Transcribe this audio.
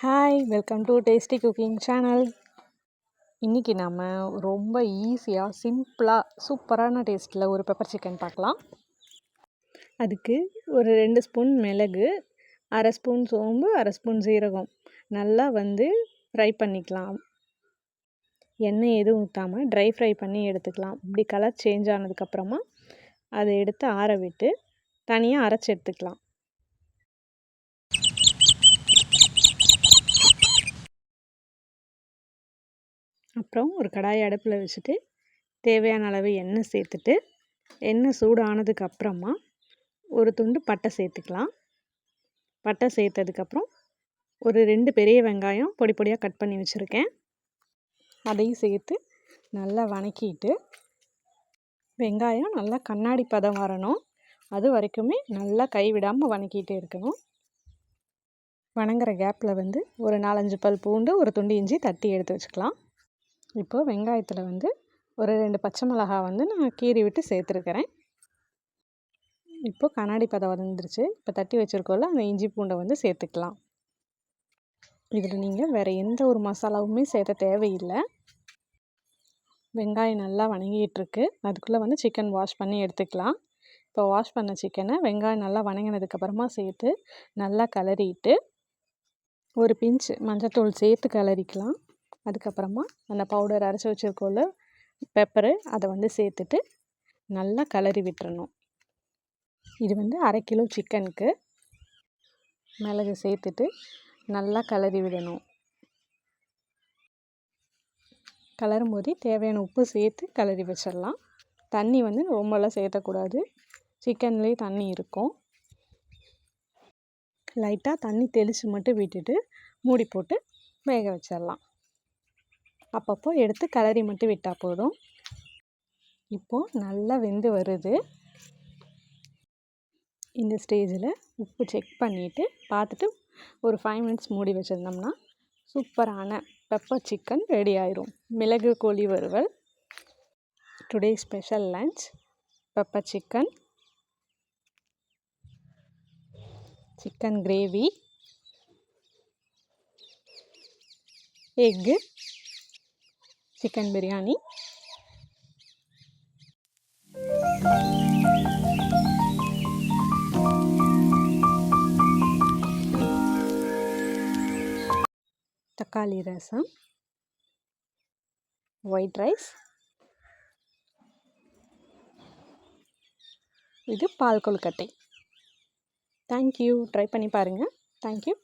Hi welcome to tasty cooking channel இன்றைக்கி நாம் ரொம்ப ஈஸியாக சிம்பிளாக சூப்பரான டேஸ்ட்டில் ஒரு பெப்பர் சிக்கன் பார்க்கலாம். அதுக்கு ஒரு ரெண்டு ஸ்பூன் மிளகு அரை ஸ்பூன் சோம்பு அரை ஸ்பூன் சீரகம். நல்லா வந்து ஃப்ரை பண்ணிக்கலாம். எண்ணெய் எதுவும் ஊற்றாமல் ட்ரை ஃப்ரை பண்ணி எடுத்துக்கலாம். இப்படி கலர் சேஞ்ச் ஆனதுக்கப்புறமா அதை எடுத்து ஆற விட்டு தனியாக அரைச்சி எடுத்துக்கலாம். அப்புறம் ஒரு கடாயை அடுப்பில் வச்சுட்டு தேவையான அளவு எண்ணெய் சேர்த்துட்டு எண்ணெய் சூடானதுக்கு அப்புறமா ஒரு துண்டு பட்டை சேர்த்துக்கலாம். பட்டை சேர்த்ததுக்கப்புறம் ஒரு ரெண்டு பெரிய வெங்காயம் பொடி பொடியாக கட் பண்ணி வச்சுருக்கேன். அதையும் சேர்த்து நல்லா வணக்கிட்டு வெங்காயம் நல்லா கண்ணாடி பதம் வரணும். அது வரைக்குமே நல்லா கைவிடாமல் வணக்கிட்டு இருக்கணும். வணங்குற கேப்பில் வந்து ஒரு நாலஞ்சு பல் பூண்டு ஒரு துண்டு இஞ்சி தட்டி எடுத்து வச்சுக்கலாம். இப்போது வெங்காயத்தில் வந்து ஒரு ரெண்டு பச்சை மிளகா வந்து நான் கீறி விட்டு சேர்த்துருக்கிறேன். இப்போது கண்ணாடி பதம் வந்துருச்சு இப்போ தட்டி வச்சுருக்கோம்ல அந்த இஞ்சி பூண்டை வந்து சேர்த்துக்கலாம். இதில் நீங்கள் வேறு எந்த ஒரு மசாலாவுமே சேர்த்த தேவையில்லை. வெங்காயம் நல்லா வணங்கிட்டுருக்கு. அதுக்குள்ளே வந்து சிக்கன் வாஷ் பண்ணி எடுத்துக்கலாம். இப்போ வாஷ் பண்ண சிக்கனை வெங்காயம் நல்லா வணங்கினதுக்கப்புறமா சேர்த்து நல்லா கலரிட்டு ஒரு பிஞ்சு மஞ்சத்தூள் சேர்த்து கலரிக்கலாம் அதுக்கப்புறமா அந்த பவுடர் அரைச்சி வச்சுருக்கோம்ல பெப்பரு அதை வந்து சேர்த்துட்டு நல்லா கிளறி விட்டுறணும். இது வந்து அரை கிலோ சிக்கனுக்கு மிளகு சேர்த்துட்டு நல்லா கிளறி விடணும். கலரும் போது தேவையான உப்பு சேர்த்து கலரி வச்சிடலாம். தண்ணி வந்து ரொம்பலாம் சேர்த்தக்கூடாது. சிக்கன்லேயே தண்ணி இருக்கும். லைட்டாக தண்ணி தெளித்து மட்டும் விட்டுட்டு மூடி போட்டு வேக வச்சிடலாம். அப்பப்போ எடுத்து கலரி மட்டும் விட்டால் போதும். இப்போது நல்லா வெந்து வருது. இந்த ஸ்டேஜில் உப்பு செக் பண்ணிவிட்டு பார்த்துட்டு ஒரு ஃபைவ் மினிட்ஸ் மூடி வச்சுருந்தோம்னா சூப்பரான பெப்பர் சிக்கன் ரெடி ஆயிரும். மிளகு கோழி வறுவல். Today special lunch pepper chicken chicken gravy egg chicken biryani. தக்காளி ரசம். ஒயிட் ரைஸ் இது பால் கொழுக்கட்டை. தேங்க்யூ ட்ரை பண்ணி பாருங்கள் தேங்க்யூ